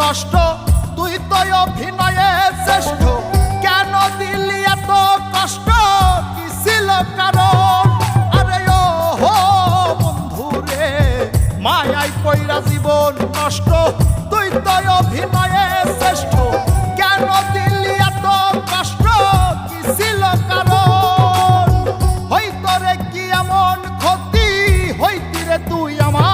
কষ্ট তুই তো অভিনয়ে শ্রেষ্ঠ। কেন দিলি এত কষ্ট? কি ছিল কারণ? আরে ও হো বন্ধু রে, মায়াই কইরা জীবন নষ্ট, তুই তো অভিনয়ে শ্রেষ্ঠ। কেন দিলি এত কষ্ট? কি ছিল কারণ? হইতো রে কি এমন ক্ষতি? হইতি রে তুই আমার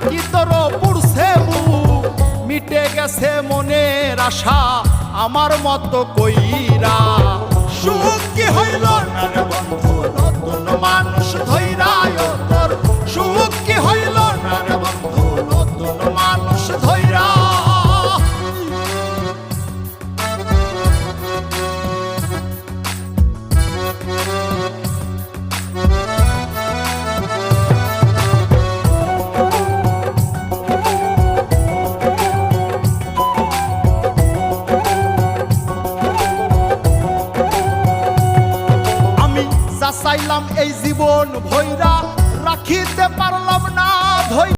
নাকি তোর বুক মিটে গেছে মনের আশা আমার মতো কইরা। সুখ কি হইল মানুষ চাইলাম এই জীবন ভৈরা। রাখিতে পারলাম না ধৈ